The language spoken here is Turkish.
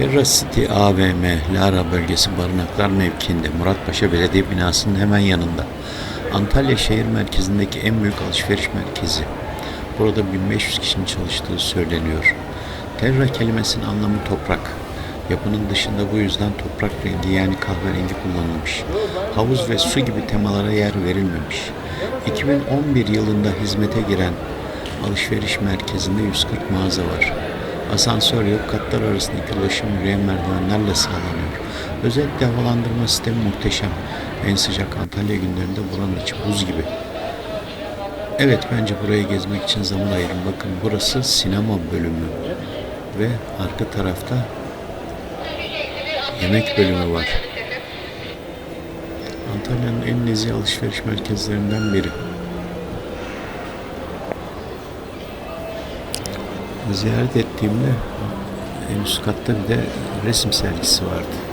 Terra City AVM, Lara bölgesi barınaklar mevkiinde Muratpaşa Belediye binasının hemen yanında. Antalya şehir merkezindeki en büyük alışveriş merkezi. Burada 1500 kişinin çalıştığı söyleniyor. Terra kelimesinin anlamı toprak. Yapının dışında bu yüzden toprak rengi yani kahverengi kullanılmış. Havuz ve su gibi temalara yer verilmemiş. 2011 yılında hizmete giren alışveriş merkezinde 140 mağaza var. Asansör yok, katlar arasındaki ulaşım yürüyen merdivenlerle sağlanıyor. Özellikle havalandırma sistemi muhteşem. En sıcak Antalya günlerinde buranın içi buz gibi. Evet bence burayı gezmek için zaman ayırın. Bakın burası sinema bölümü ve arka tarafta yemek bölümü var. Antalya'nın en nezih alışveriş merkezlerinden biri. Ziyaret ettiğimde en üst katta bir de resim sergisi vardı.